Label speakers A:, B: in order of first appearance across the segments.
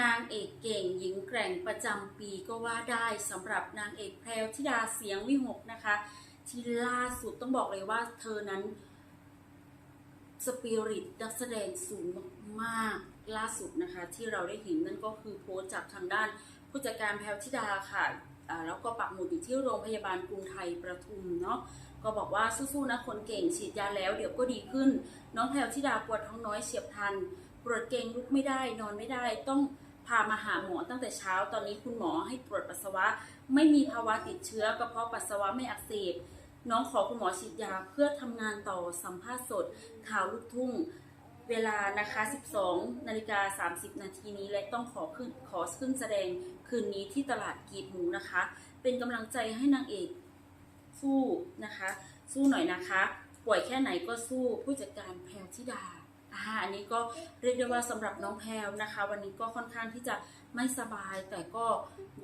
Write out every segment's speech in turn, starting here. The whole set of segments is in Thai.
A: นางเอกเก่งหญิงแกร่งประจำปีก็ว่าได้สำหรับนางเอกแพรวธิดาเสียงวิหกนะคะ ที่ล่าสุดต้องบอกเลยว่าเธอนั้นสปิริตนักแสดงสูงมากๆล่าสุดนะคะ ที่เราได้เห็นนั่นก็คือโพสจากทางด้านผู้จัดการแพรวธิดาค่ะแล้วก็ปักหมุดอยู่ที่โรงพยาบาลกรุงไทยประทุมเนาะก็บอกว่าสู้ๆนะคนเก่งฉีดยาแล้วเดี๋ยวก็ดีขึ้น น้องแพรวธิดาปวดท้องน้อยเฉียบพลันปวดเกรงลุกไม่ได้นอนไม่ได้ต้องามาหาหมอตั้งแต่เช้า ตอนนี้คุณหมอให้ตรวจปัสสาวะ ไม่มีภาวะติดเชื้อกระเพาะปัสสาวะไม่อักเสบ น้องขอคุณหมอฉีดยาเพื่อทำงานต่อสัมภาษณ์สด ข่าวลูกทุ่ง เวลานะคะ 12 นาฬิกา 30 นาทีนี้และต้องขอขึ้นขอขึ้นแสดงคืนนี้ที่ตลาดกีบหมูนะคะ เป็นกำลังใจให้นางเอกสู้นะคะ สู้หน่อยนะคะ ป่วยแค่ไหนก็สู้ผู้จัดการแพรธิดา อ่าอันนี้ก็เรียกได้ว่าสำหรับน้องแพรวนะคะ วันนี้ก็ค่อนข้างที่จะไม่สบาย แต่ก็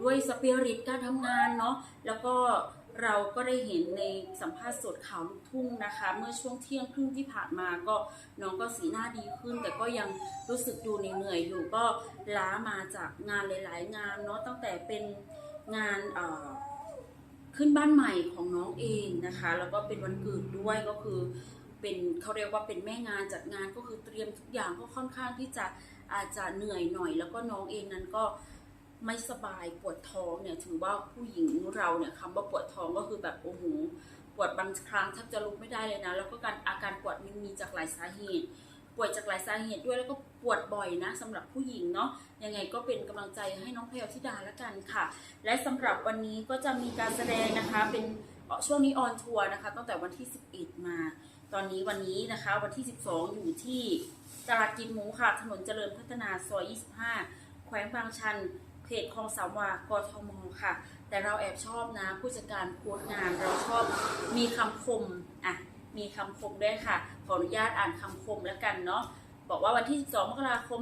A: ด้วยสปิริตการทำงานเนาะแล้วก็เราก็ได้เห็นในสัมภาษณ์สดข่าวลูกทุ่งนะคะ เมื่อช่วงเที่ยงครึ่งที่ผ่านมาก็น้องก็สีหน้าดีขึ้น แต่ก็ยังรู้สึกดูเหนื่อยอยู่ก็ล้ามาจากงานหลาย ๆ งานเนาะตั้งแต่เป็นงานเอ่อขึ้นบ้านใหม่ของน้องเองนะคะ แล้วก็เป็นวันเกิดด้วยก็คือ เป็นเขาเรียกว่าเป็นแม่งานจัดงานก็คือเตรียมทุกอย่างก็ค่อนข้างที่จะอาจจะเหนื่อยหน่อย แล้วก็น้องเองนั้นก็ไม่สบายปวดท้องเนี่ยถือว่าผู้หญิงเราเนี่ยคำว่าปวดท้องก็คือแบบโอ้โหปวดบางครั้งแทบจะลุกไม่ได้เลยนะ แล้วก็การอาการปวดมันมีจากหลายสาเหตุป่วยจากหลายสาเหตุด้วยแล้วก็ปวดบ่อยนะสำหรับผู้หญิงเนาะยังไงก็เป็นกำลังใจให้น้องแพลวธิดาละกันค่ะ และสำหรับวันนี้ก็จะมีการแสดงนะคะเป็นช่วงนี้ออนทัวร์นะคะตั้งแต่วันที่ 11 มา ตอนนี้วันนี้นะคะ วันที่ 12 อยู่ที่ตลาดกินหมูค่ะ ถนนเจริญพัฒนาซอย 25 แขวงบางชันเขตคลองสามวากทมค่ะ แต่เราแอบชอบนะ ผู้จัดการโพสต์งานเราชอบมีคำคมอะมีคำคมด้วยค่ะ ขออนุญาตอ่านคำคมแล้วกันเนาะบอกว่าวันที่ 12 มกราคม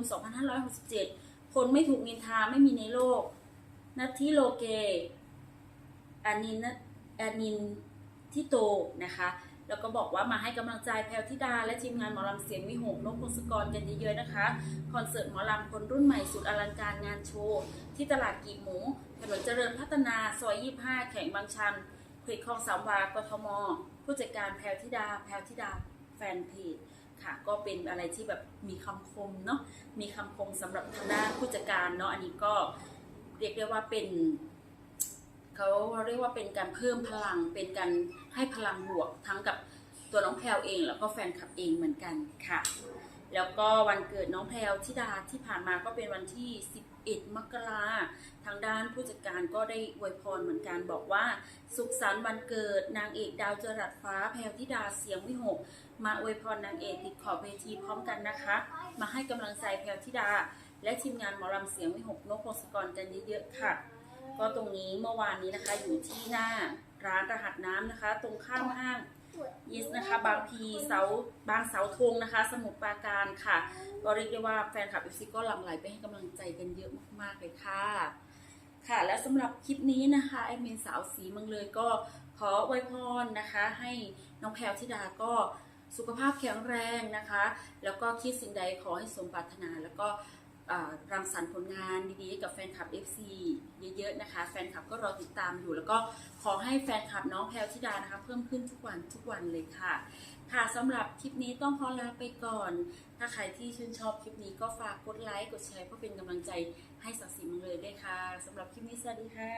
A: 2567 คนไม่ถูกนินทาไม่มีในโลก นัทธิโลเกอานินอานินทิโตนะคะ แล้วก็บอกว่ามาให้กำลังใจแพลวธิดา และทีมงานหมอลำเสียงวิหกนกพงศกรกันเยอะๆนะคะ คอนเสิร์ตหมอลำคนรุ่นใหม่สุดอลังการงานโชว์ที่ตลาดกีบหมู ถนนเจริญพัฒนาซอย 25 แข่งบางชันเขตคลองสามวากทม ผู้จัดการแพลวธิดา แพลวธิดาแฟนเพจค่ะก็เป็นอะไรที่แบบมีคำคมเนาะมีคำคมสำหรับทางด้านผู้จัดการเนาะอันนี้ก็เรียกได้ว่าเป็น เขาเรียกว่าเป็นการเพิ่มพลัง เป็นการให้พลังบวกทั้งกับตัวน้องแพลวเอง แล้วก็แฟนคลับเองเหมือนกันค่ะ แล้วก็วันเกิดน้องแพลวธิดาที่ผ่านมาก็เป็นวันที่ 11 มกราทางด้านผู้จัดการก็ได้อวยพรเหมือนกันบอกว่า สุขสันต์วันเกิดนางเอกดาวจรัสฟ้าแพลวธิดาเสียงวิหก มาอวยพรนางเอกติดขอบเวทีพร้อมกันนะคะ มาให้กำลังใจแพลวธิดา และทีมงานหมอลำเสียงวิหกนกพงศกรกันเยอะๆค่ะ ก็ตรงนี้เมื่อวานนี้นะคะอยู่ที่หน้าร้านรหัสน้ำนะคะ ตรงข้ามห้างยิสนะคะ บางพีเสาบางเสาธงนะคะ สมุทรปราการค่ะก็เรียกได้ว่าแฟนคลับเอฟซีก็หลั่งไหลไปให้กำลังใจกันเยอะมากๆเลยค่ะ ค่ะ และสำหรับคลิปนี้นะคะไอเมนสาวสีเมืองเลยก็ขออวยพรนะคะ ให้น้องแพลวธิดาก็สุขภาพแข็งแรงนะคะ แล้วก็คิดสิ่งใดขอให้สมปรารถนาแล้วก็ รังสรรค์ผลงานดีๆให้กับแฟนคลับ FC เยอะๆนะคะ แฟนคลับก็รอติดตามอยู่ แล้วก็ขอให้แฟนคลับน้องแพลวธิดานะคะ เพิ่มขึ้นทุกวันทุกวันเลยค่ะ ค่ะสำหรับคลิปนี้ต้องขอลาไปก่อน ถ้าใครที่ชื่นชอบคลิปนี้ก็ฝากกดไลค์กดแชร์เพื่อเป็นกำลังใจให้สักสิมังเลยด้วยค่ะสำหรับคลิปนี้สวัสดีค่ะ